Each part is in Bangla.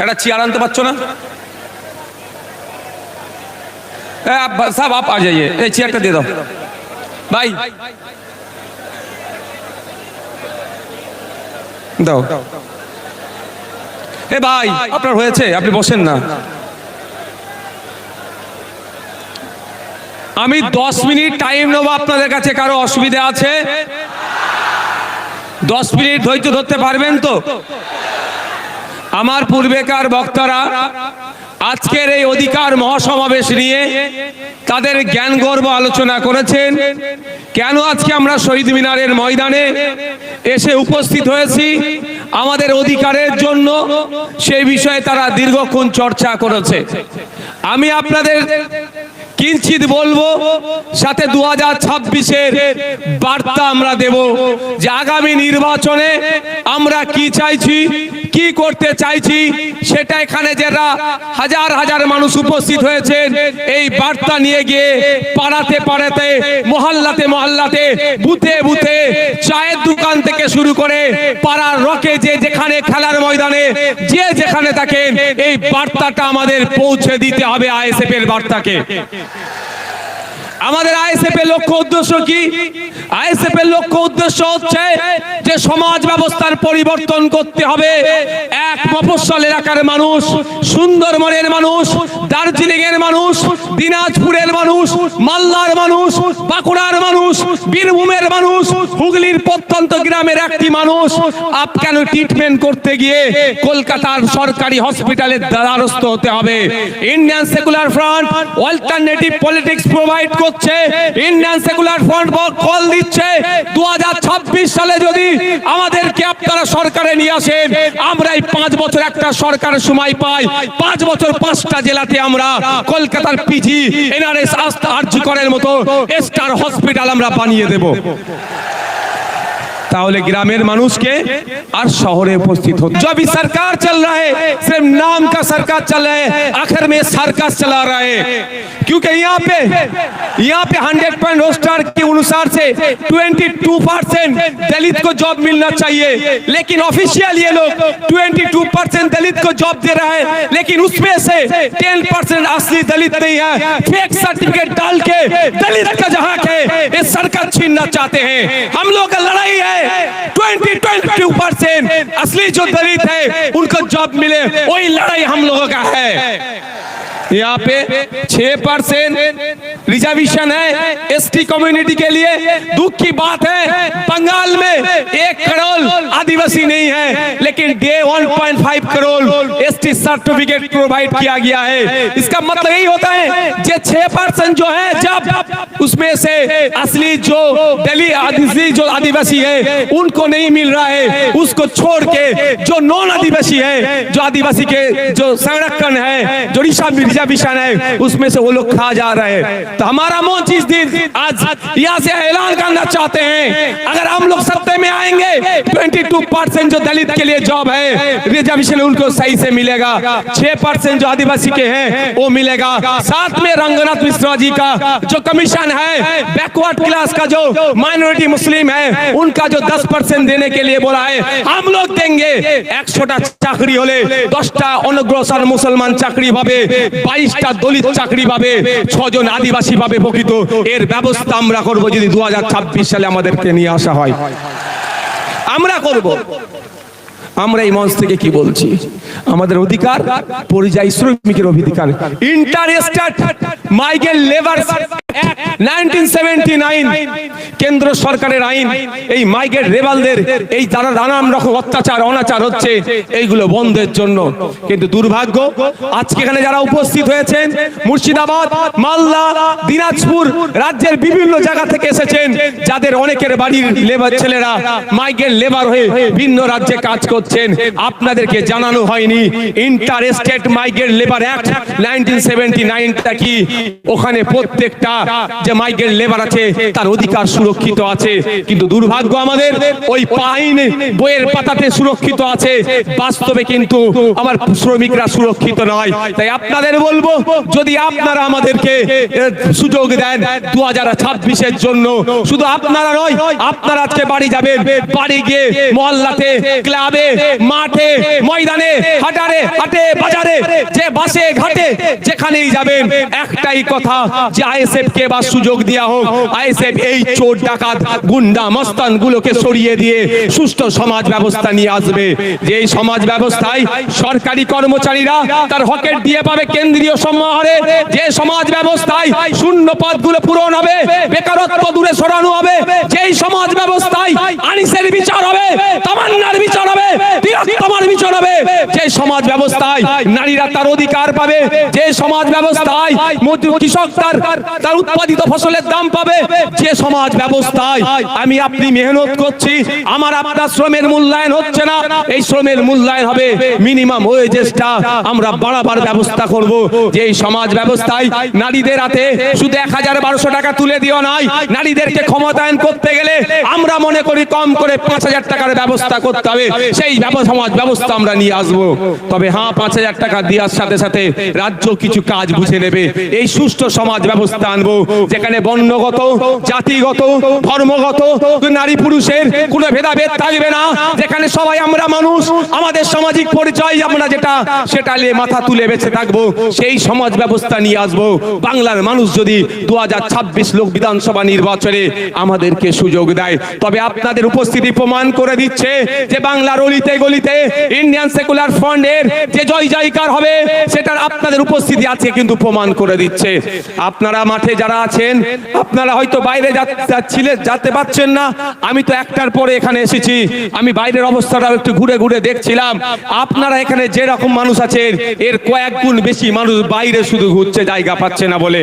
একটা চেয়ার আনতে পারছ না? সাহেব আপ আ, যাইয়ে। এই চেয়ারটা দিয়ে দাও। ভাই। দাও। এ, ভাই, আপনার হয়েছে, আপনি বসেন না। আমি দশ মিনিট টাইম নেব আপনাদের কাছে, কারও অসুবিধা আছে? দশ মিনিট ধৈর্য ধরতে পারবেন তো? আমার পূর্বেকার বক্তারা আজকের এই অধিকার মহাসমাবেশ নিয়ে তাদের জ্ঞান গর্ব আলোচনা করেছেন। কেন আজকে আমরা শহীদ মিনারের ময়দানে এসে উপস্থিত হয়েছি? আমাদের অধিকারের জন্য সেই বিষয়ে তারা দীর্ঘক্ষণ চর্চা করেছে। আমি আপনাদের কিঞ্চিত বলব, সাথে দু হাজার ছাব্বিশের বার্তা আমরা দেব যে আগামী নির্বাচনে আমরা কি চাইছি, কি করতে চাইছি, সেটা এখানে যারা হাজার হাজার মানুষ উপস্থিত হয়েছেন, এই বার্তা নিয়ে গিয়ে পাড়াতে পাড়াতে, মহল্লাতে মহল্লাতে, বুথে বুথে, চায়ের দোকান থেকে শুরু করে পাড়ার রকে যে যেখানে খেলার ময়দানে, যে যেখানে থাকেন এই বার্তাটা আমাদের পৌঁছে দিতে হবে আইএসএফ এর বার্তাকে। আমাদের আইএসএফ এর লক্ষ্য উদ্দেশ্য কি? আইএসএফ এর লক্ষ্য উদ্দেশ্য হচ্ছে যে সমাজ ব্যবস্থার পরিবর্তন করতে হবে। এক মফস্বল এলাকার মানুষ, সুন্দরবনের মানুষ দার্জিলিং এর মানুষ, দিনাজপুরের মানুষ, মালদার মানুষ, বাঁকুড়ার মানুষ, বীরভূমের মানুষ, হুগলির প্রত্যন্ত গ্রামের একটি মানুষ আপ কেন ট্রিটমেন্ট করতে গিয়ে কলকাতার সরকারি হসপিটালের দ্বারস্থ হতে হবে। Indian secular front alternative politics provide করছে ইন্ডিয়ান সেকুলার ফ্রন্ট কল দিচ্ছে। দুহাজার ছাব্বিশ সালে যদি আমাদেরকে আপনারা সরকারে নিয়ে আসেন, আমরা এই পাঁচ বছর একটা সরকার সময় পাই। পাঁচ বছর পাঁচটা জেলাতে আমরা কলকাতার পিজি এনআরএস আস্থা আর্যকরের মতো স্টার হসপিটাল আমরা বানিয়ে দেব। তাহলে গ্রামের মানুষকে আর শহরে উপস্থিত হতে जो अभी सरकार चल रहा है सिर्फ नाम का सरकार चल रहा है आखिर में सर्कस चला रहा है क्योंकि यहाँ पे यहाँ पे 100 पॉइंट रोस्टर के अनुसार से 22 परसेंट दलित को जॉब मिलना चाहिए लेकिन ऑफिशियल ये लोग 22 परसेंट दलित को जॉब दे रहा है लेकिन उसमें से 10 परसेंट असली दलित नहीं है फेक सर्टिफिकेट डाल के दलित का जहाँ के ये सरकार छीनना चाहते हैं हम लोग का लड़ाई है ट्वेंटी ट्वेंटी परसेंट असली जो दलित है, उनको जॉब मिले। वही लड़ाई हम लोगों का है। यहाँ पे छह परसेंट रिजर्वेशन है एसटी कम्युनिटी के लिए। दुख की बात है, बंगाल में एक करोड़ आदिवासी नहीं है, लेकिन डे 1.5 करोड़ एसटी सर्टिफिकेट प्रोवाइड किया गया है। इसका मतलब यही होता है जे छह परसेंट जो है, जब उसमें से असली जो दिल्ली आदिवासी, जो आदिवासी है, उनको नहीं मिल रहा है, उसको छोड़ के जो नॉन आदिवासी है, जो आदिवासी के जो संरक्षण है, जो रिजर्वेशन है उसमें से वो लोग खा जा रहे हैं तो हमारा मोच इस दिन आज यहाँ से ऐलान करना चाहते हैं अगर हम लोग सत्ते में आएंगे 22 परसेंट जो दलित के लिए जॉब है रिजर्वेशन उनको सही से मिलेगा 6 परसेंट जो आदिवासी के हैं वो मिलेगा साथ में रंगनाथ मिश्रा जी का जो कमीशन है बैकवर्ड क्लास का जो माइनॉरिटी मुस्लिम है उनका जो 10 परसेंट देने के लिए बोला है हम लोग देंगे একশোটা চাকরি হলে দশটা অনগ্রসর মুসলমান চাকরি পাবে বাইশটা দলিত চাকরি পাবে, ছজন আদিবাসী পাবে প্রকৃত। এর ব্যবস্থা আমরা করব যদি দু হাজার ছাব্বিশ সালে আমাদেরকে নিয়ে আসা হয়। আমরা করব। আমরা এই মঞ্চ থেকে কি বলছি? আমাদের অধিকার পরিযায়ী শ্রমিকের অধিকার। ইন্টারেস্টেড লেবার কেন্দ্র সরকারের আইন, এই মাইগ্রেট এই নানান রকম অত্যাচার, অনাচার হচ্ছে, এইগুলো বন্ধের জন্য। কিন্তু দুর্ভাগ্য, আজকে এখানে যারা উপস্থিত হয়েছেন, মুর্শিদাবাদ, মালদা, দিনাজপুর রাজ্যের বিভিন্ন জায়গা থেকে এসেছেন, যাদের অনেকের বাড়ির লেবার ছেলেরা মাইগ্রেট লেবার হয়ে ভিন্ন রাজ্যে কাজ করছেন আপনাদেরকে জানানো হয়নি। Inter state migrate labour act 1979 টা কি? ওখানে প্রত্যেকটা যে মাইগ্রেট লেবার আছে, তার অধিকার সুরক্ষিত আছে। কিন্তু দুর্ভাগ্য আমাদের, ওই পাইন বইয়ের পাতাতে সুরক্ষিত আছে। বাস্তবে কিন্তু আমার শ্রমিকরা সুরক্ষিত নয়। তাই আপনাদের বলব, যদি আপনারা আমাদেরকে সুযোগ দেন দু হাজার জন্য। শুধু আপনারা নয়, আপনারা আজকে বাড়ি যাবেন, বাড়ি গিয়ে মহল্লাতে, ক্লাবে মাঠে ময়দানে, হাটারে, হাটে, বাজারে, যে বাসে, ঘাটে, যেখানেই যাবেন, একটাই কথা, যে আইএসএফ কে বা সুযোগ দেওয়া হোক, আইএসএফ এই চোর ডাকাত, গুন্ডা মস্তান গুলোকে সরিয়ে দিয়ে সুষ্ঠু সমাজ ব্যবস্থা নিয়ে আসবে। যে এই সমাজ ব্যবস্থায় সরকারি কর্মচারীরা তার হকের দিয়ে পাবে কেন্দ্রীয় সমাহারে যে সমাজ ব্যবস্থায় শূন্য পদগুলো পূরণ হবে, বেকারত্ব দূরে সরানো হবে, যেই সমাজ ব্যবস্থায় আনিসের বিচার হবে, তামান্নার বিচার হবে তিলোত্তমার বিচার হবে। যে সমাজ ব্যবস্থায় নারীরা তার অধিকার পাবে, যে সমাজ ব্যবস্থায় কৃষক তার উৎপাদিত ফসলের দাম পাবে, যে সমাজ ব্যবস্থায় আমি আপনি মেহনত করছি, আমার আপনার শ্রমের মূল্যায়ন হচ্ছে না। এই শ্রমের মূল্যায়ন হবে মিনিমাম ওয়েজেসটা আমরা বাড়াবার ব্যবস্থা করব। যে সমাজ ব্যবস্থায় নারীদের হাতে শুধু এক হাজার বারোশো টাকা তুলে দিও নাই, নারীদেরকে ক্ষমতায়ন করতে গেলে আমরা মনে করি কম করে পাঁচ হাজার টাকার ব্যবস্থা করতে হবে। সেই সমাজ ব্যবস্থা আমরা নিয়ে আসব। তবে হ্যাঁ পাঁচ হাজার টাকা দেওয়ার সাথে সাথে রাজ্য কিছু কাজ বুঝে নেবে। এই সুষ্ঠু সমাজ ব্যবস্থা আনব, যেখানে বর্ণগত, জাতিগত, ধর্মগত নারী পুরুষের কোনো ভেদাভেদ থাকবে না। যেখানে সবাই আমরা মানুষ, আমাদের সামাজিক পরিচয় আমরা যেটা, সেটা নিয়ে মাথা তুলে বেঁচে থাকব। সেই সমাজ ব্যবস্থা নিয়ে আসব। বাংলার মানুষ যদি দু হাজার ছাব্বিশ লোক বিধানসভা নির্বাচনে আমাদেরকে সুযোগ দেয়, তবে আপনাদের উপস্থিতি প্রমাণ করে দিচ্ছে যে বাংলার অলিতে গলিতে গলিতে ইন্ডিয়ান সেকুলার ফ্রন্টের যে জয় জয়কার হবে, সেটার আপনাদের উপস্থিতি আছে কিন্তু প্রমাণ করে দিচ্ছে। আপনারা মাঠে যারা আছেন, আপনারা হয়তো বাইরে যাচ্ছিলেন যেতে পারছেন না। আমি তো একটার পরে এখানে এসেছি। আমি বাইরের অবস্থাটা একটু ঘুরে ঘুরে দেখছিলাম। আপনারা এখানে যে রকম মানুষ আছেন, এর কয়েক গুণ বেশি মানুষ বাইরে শুধু ঘুরছে, জায়গা পাচ্ছে না বলে।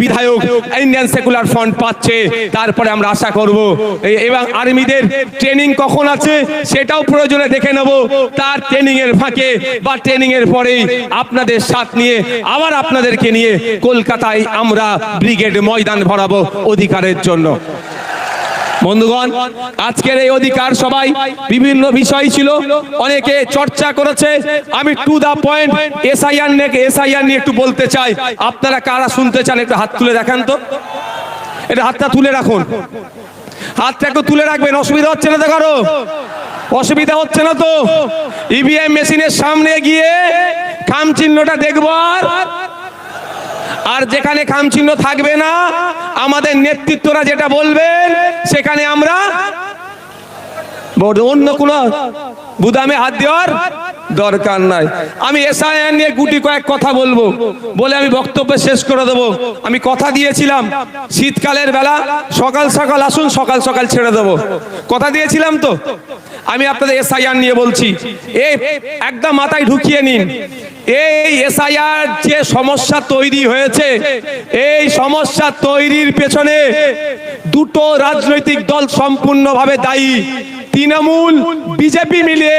বিধায়ক ইন্ডিয়ান সেকুলার ফ্রন্ট পাচ্ছে, তারপরে আমরা আশা করব। এবং আর্মিদের ট্রেনিং কখন আছে সেটাও প্রয়োজনে দেখে নেব। তার ট্রেনিং এর ফাঁকে বা ট্রেনিং এর পরেই আপনাদের সাথ নিয়ে আবার আপনাদেরকে নিয়ে কলকাতায় আমরা ব্রিগেড ময়দান ভরাবো অধিকারের জন্য। বন্ধুগণ, আজকের এই অধিকার সবাই বিভিন্ন বিষয় ছিল, অনেকে চর্চা করেছে। আমি টু দা পয়েন্ট এসআইআর নিয়ে এসআইআর নিয়ে একটু বলতে চাই। আপনারা কারা শুনতে চান, একটু হাত তুলে দেখান তো। এটা হাতটা তুলে রাখুন। হাতটা একটু তুলে রাখবেন, অসুবিধা হচ্ছে না তো কারও? অসুবিধা হচ্ছে না তো? ইভিএম মেশিনের সামনে গিয়ে খাম চিহ্নটা দেখব আর যেখানে খাম চিহ্ন থাকবে না, আমাদের নেতৃত্বরা যেটা বলবেন সেখানে আমরা অন্য কোন বুদামে হাত দেওয়ার দরকার নাই। আমি এসআইআর নিয়ে গুটি কয়েক কথা বলব, বলে আমি বক্তব্য শেষ করে দেবো। আমি কথা দিয়েছিলাম, শীতকালের বেলা সকাল সকাল আসুন, সকাল সকাল ছেড়ে দেবো। কথা দিয়েছিলাম তো? আমি আপনাদের এসআইআর নিয়ে বলছি এই একদম মাথায় ঢুকিয়ে নিন এই এসআইআর যে সমস্যা তৈরি হয়েছে, এই সমস্যা তৈরির পেছনে দুটো রাজনৈতিক দল সম্পূর্ণভাবে দায়ী। তৃণমূল, বিজেপি মিলিয়ে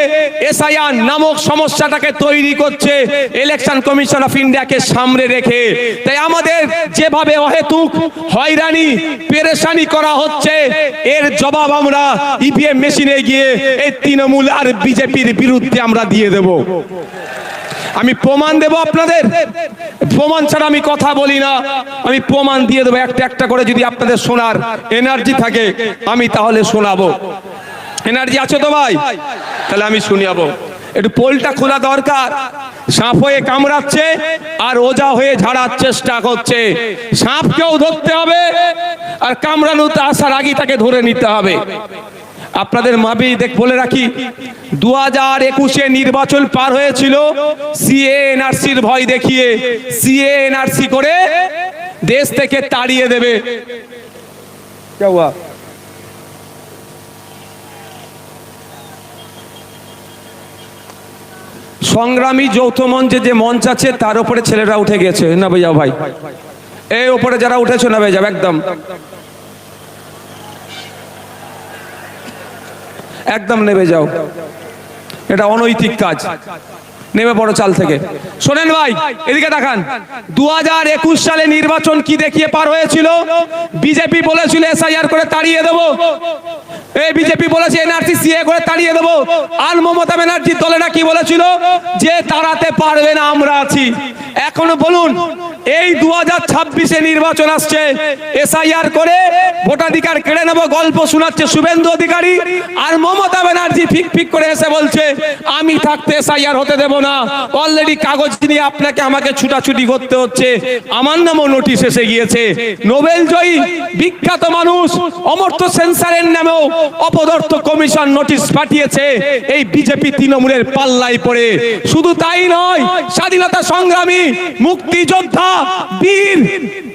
এসআইআর নামক সমস্যাটাকে তৈরি করছে ইলেকশন কমিশন অফ ইন্ডিয়াকে সামনে রেখে। তাই আমাদের যেভাবে অহেতুক হয়রানি, পেরেশানি করা হচ্ছে, এর জবাব আমরা ইভিএম মেশিনে গিয়ে এই তৃণমূল আর বিজেপির বিরুদ্ধে আমরা দিয়ে দেব। আমি প্রমাণ দেব আপনাদের। প্রমাণ ছাড়া আমি কথা বলি না। আমি প্রমাণ দিয়ে দেবো একটা একটা করে যদি আপনাদের শোনার এনার্জি থাকে, আমি তাহলে শোনাবো। এনার্জি আছে তো ভাই? তাহলে আমি শুনিয়াবো। একটু পোলটা খোলা দরকার। সাপ হয়ে কামড়াচ্ছে আর ওজা হয়ে ঝাড়ার চেষ্টা করছে। সাপকেও ধরতে হবে আর কামড়ানোতে আসার আগে তাকে ধরে নিতে হবে। আপনাদের মাবিদেক বলে রাখি দু হাজার একুশে নির্বাচন পার হয়েছিল সিএনআরসির ভয় দেখিয়ে সিএনআরসি করে দেশ থেকে তাড়িয়ে দেবে। সংগ্রামী যৌথ মঞ্চে যে মঞ্চ আছে তার উপরে ছেলেরা উঠে গেছে। না ভাইয়া ভাই এই উপরে যারা উঠেছে না ভাইয়া একদম। একদম নেবে যাও। এটা অনৈতিক কাজ। নেমে পড়ো চাল থেকে। শোনেন ভাই, এদিকে দেখান। দু হাজার একুশ সালে নির্বাচন কি দেখিয়ে পার হয়েছিল? বিজেপি বলেছিল এসআইআর করে তাড়িয়ে দেবো। এই বিজেপি বলেছে এনআরসি, সিএ করে তাড়িয়ে দেবো। আর মমতা ব্যানার্জির দলেরা কি বলেছিল যে তাড়াতে পারবে না, আমরা আছি। এখনও বলুন, এই দু হাজার ছাব্বিশে নির্বাচন আসছে, এসআইআর করে ভোটাধিকার কেড়ে নেব, গল্প শোনাচ্ছে শুভেন্দু অধিকারী আর মমতা ব্যানার্জি ফিক ফিক করে এসে বলছে, আমি থাকতে এসআইআর হতে দেব না। অলরেডি কাগজ নিয়ে আপনাকে আমাকে ছুটাছুটি করতে হচ্ছে। আমার নামও নোটিশ এসে গিয়েছে। নোবেল জয়ী বিখ্যাত মানুষ, অমর্ত্য সেন্সারের নামেও অপদার্থ কমিশন নোটিশ পাঠিয়েছে। এই বিজেপি তৃণমূলের পাল্লায় পড়ে। শুধু তাই নয়, স্বাধীনতা সংগ্রামী মুক্তিযোদ্ধা বীর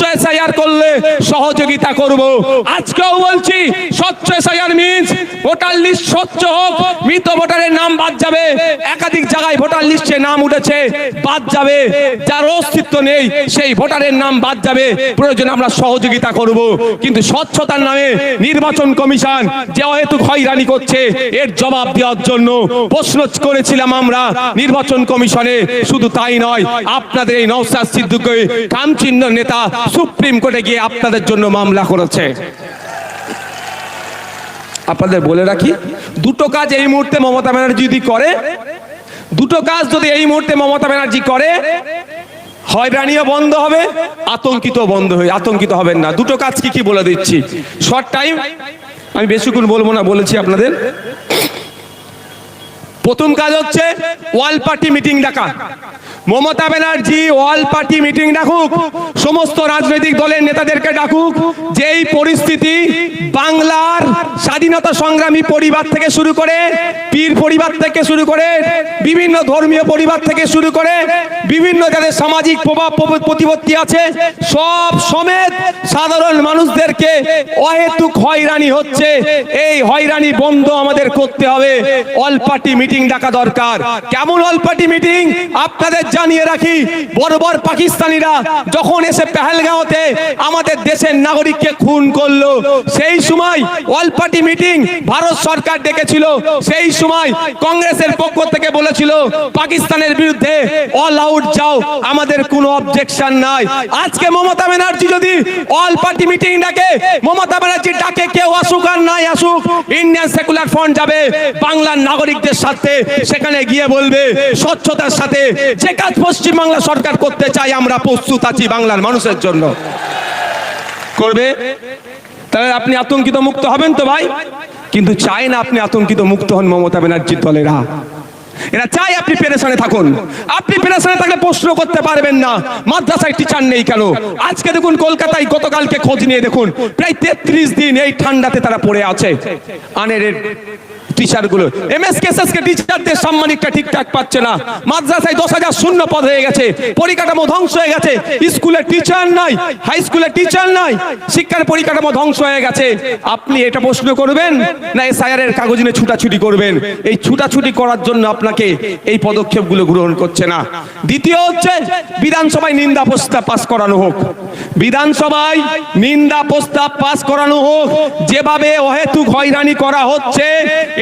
স্বচ্ছ করলে সহযোগিতা করব। আজকেও বলছি স্বচ্ছ মিন্স ভোটার লিস্ট স্বচ্ছ হোক, মৃত ভোটারের নাম বাদ যাবে। একাধিক জায়গায় ভোটার লিস্টে নাম উঠেছে, বাদ যাবে। যার অস্তিত্ব নেই, সেই ভোটারের নাম বাদ যাবে। প্রয়োজনে আমরা সহযোগিতা করব। কিন্তু স্বচ্ছতার নামে নির্বাচন কমিশন যে অহেতুক হয়রানি করছে, এর জবাব দেওয়ার জন্য প্রশ্ন করেছিলাম আমরা, নির্বাচন কমিশনে। শুধু তাই নয়, আপনাদের এই নওসাদ সিদ্দিকী কামচিহ্ন নেতা সুপ্রিম কোর্টে গিয়ে আপনাদের জন্য মামলা করেছে। আপনাদের বলে রাখি, দুটো কাজ এই মুহূর্তে মমতা ব্যানার্জি যদি করে, দুটো কাজ যদি এই মুহূর্তে মমতা ব্যানার্জি করে, হয়রানিও বন্ধ হবে আতঙ্কিত বন্ধ হয়ে আতঙ্কিত হবেন না। দুটো কাজ কি কি বলে দিচ্ছি? শর্ট টাইম আমি বেশিক্ষণ বলব না, বলেছি আপনাদের। প্রথম কাজ হচ্ছে ওয়াল পার্টি মিটিং ডাকা। Mamata Banerjee, all party meeting ডাকুক, সমস্ত রাজনৈতিক দলের নেতাদেরকে ডাকুক, যেই পরিস্থিতি বাংলার স্বাধীনতা সংগ্রামী পরিবার থেকে শুরু করে, পীর পরিবার থেকে শুরু করে, বিভিন্ন ধর্মীয় পরিবার থেকে শুরু করে, বিভিন্ন যাদের সামাজিক প্রভাব প্রভ- প্রতিপত্তি আছে, সব সমেত সাধারণ মানুষদেরকে অহেতুক হয়রানি হচ্ছে। এই হয়রানি বন্ধ আমাদের করতে হবে। অল পার্টি মিটিং ডাকা দরকার। কেমন অল পার্টি মিটিং? আপনাদের জানিয়ে রাখি বড় বড় পাকিস্তানিরা যখন এসে পেহেলগাঁওতে আমাদের দেশের নাগরিককে খুন করল, সেই সময় অল পার্টি মিটিং ভারত সরকার ডেকেছিল, সেই সময় কংগ্রেসের পক্ষ থেকে বলেছিল, পাকিস্তানের বিরুদ্ধে অল আউট যাও, আমাদের কোনো অবজেকশন নাই। আজকে মমতা ব্যানার্জি যদি অল পার্টি মিটিং ডাকে, মমতা ব্যানার্জি ডাকে, কেউ আসুক আর নাই আসুক ইন্ডিয়ান সেকুলার ফ্রন্ট যাবে, বাংলার নাগরিকদের সাথে সেখানে গিয়ে বলবে, স্বচ্ছতার সাথে যে কাজ পশ্চিমবাংলা সরকার করতে চাই, আমরা প্রস্তুত আছি বাংলার মানুষের জন্য। করবে? তাহলে আপনি আতঙ্কিত মুক্ত হবেন তো ভাই? কিন্তু চাই না আপনি আতঙ্কিত মুক্ত হন মমতা ব্যানার্জির দলেরা। এরা চাই আপনি পেরেশানে থাকুন। আপনি পেরেশানে থাকলে প্রশ্ন করতে পারবেন না। মাদ্রাসায় টিচার নেই কেন? আজকে দেখুন কলকাতায় গতকালকে খোঁজ নিয়ে দেখুন, প্রায় তেত্রিশ দিন এই ঠান্ডাতে তারা পড়ে আছে। আনের টিচারগুলো এমএস টিচারদের ঠিকঠাক পাচ্ছে না। মাদ্রাসায় দশ হাজার শূন্য পদ হয়ে গেছে। পরিকাঠামো ধ্বংস হয়ে গেছে। স্কুলে টিচার নাই। হাই স্কুলে টিচার নাই। শিক্ষার পরিকাঠামো ধ্বংস হয়ে গেছে। আপনি এটা প্রশ্ন করবেন না এসআইআর এর কাগজ নিয়ে ছুটাছুটি করবেন? এই ছুটাছুটি করার জন্য আপনাকে এই পদক্ষেপগুলো গ্রহণ করছে না। দ্বিতীয় হচ্ছে, বিধানসভায় নিন্দা প্রস্তাব পাস করানো হোক। বিধানসভায় নিন্দা প্রস্তাব পাস করানো হোক। যেভাবে অহেতুক হয়রানি করা হচ্ছে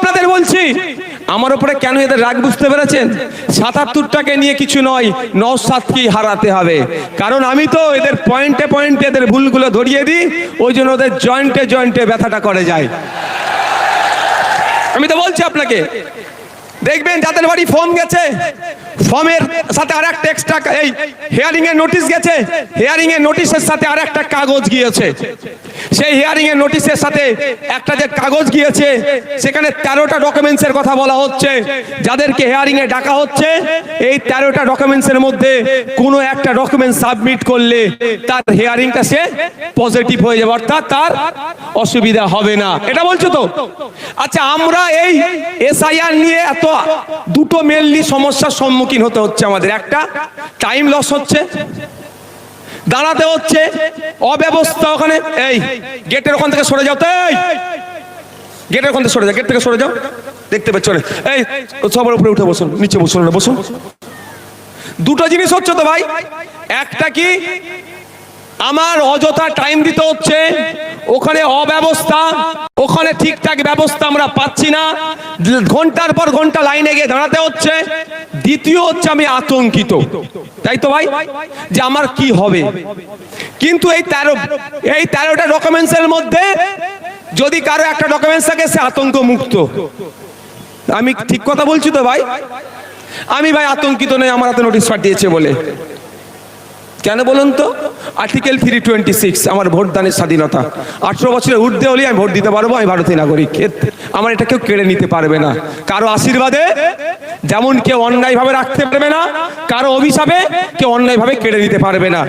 আপনাদের বলছি, আমার উপরে কেন এদের রাগ বুঝতে পেরেছেন? সাতাত্তরটাকে নিয়ে কিছু নয় নসাতকেই হারাতে হবে। কারণ আমি তো এদের পয়েন্টে পয়েন্টে এদের ভুলগুলো ধরিয়ে দিই, ওই জন্য ওদের জয়েন্টে জয়েন্টে ব্যথাটা করে যায়। আমি তো বলছি আপনাকে, দেখবেন যাদের বাড়ি ফোন গেছে ফর্মের সাথে আর একটা এক্সট্রা এই হিয়ারিং এর নোটিশ গেছে। হিয়ারিং এর নোটিশের সাথে আর একটা কাগজ গিয়েছে। সেই হিয়ারিং এর নোটিশের সাথে একটা যে কাগজ গিয়েছে, সেখানে তেরোটা ডকুমেন্টস এর কথা বলা হচ্ছে। যাদেরকে হিয়ারিং এ ডাকা হচ্ছে, এই তেরোটা ডকুমেন্টস এর মধ্যে কোনো একটা ডকুমেন্ট সাবমিট করলে তার হিয়ারিংটা সে পজিটিভ হয়ে যাবে, অর্থাৎ তার অসুবিধা হবে না। এটা বলছো তো? আচ্ছা আমরা এই এসআইআর নিয়ে এত দুটো মেনলি সমস্যার সম্মুখীন হতে হচ্ছে আমাদের একটা টাইম লস হচ্ছে, দাঁড়াতে হচ্ছে, অব্যবস্থা ওখানে, এই গেটের ওখান থেকে সরে যাও তো গেটের ওখান থেকে সরে যাও গেট থেকে সরে যাও, দেখতে পাচ্ছ? এই, সবার উপরে উঠে বসুন, নিচে বসুন না বসুন দুটো জিনিস হচ্ছে তো ভাই, একটা কি আমার অযথা টাইম দিতে হচ্ছে। ওখানে অব্যবস্থা, ওখানে ঠিকঠাক ব্যবস্থা আমরা পাচ্ছি না। ঘণ্টার পর ঘণ্টা লাইনে গিয়ে দাঁড়াতে হচ্ছে। দ্বিতীয় হচ্ছে আমি আতঙ্কিত। তাই তো ভাই? যে আমার কি হবে? কিন্তু এই তেরো, এই তেরোটা ডকুমেন্টস এর মধ্যে যদি কারও একটা ডকুমেন্টস থাকে, সে আতঙ্ক মুক্ত আমি ঠিক কথা বলছি তো ভাই? আমি ভাই আতঙ্কিত নেই, আমার হাতে নোটিশ পাঠিয়েছে বলে। কেন বলুন তো? আর্টিকেল থ্রি টোয়েন্টি সিক্স আমার ভোটদানের স্বাধীনতা। আঠেরো বছরে উঠতে হলে আমি ভোট দিতে পারব, আমি ভারতীয় নাগরিক। আমার এটা কেউ কেড়ে নিতে পারবে না। কারও আশীর্বাদে যেমন কেউ অন্যায়ভাবে রাখতে পারবে না, কারও অভিশাপে কেউ অন্যায়ভাবে কেড়ে নিতে পারবে না।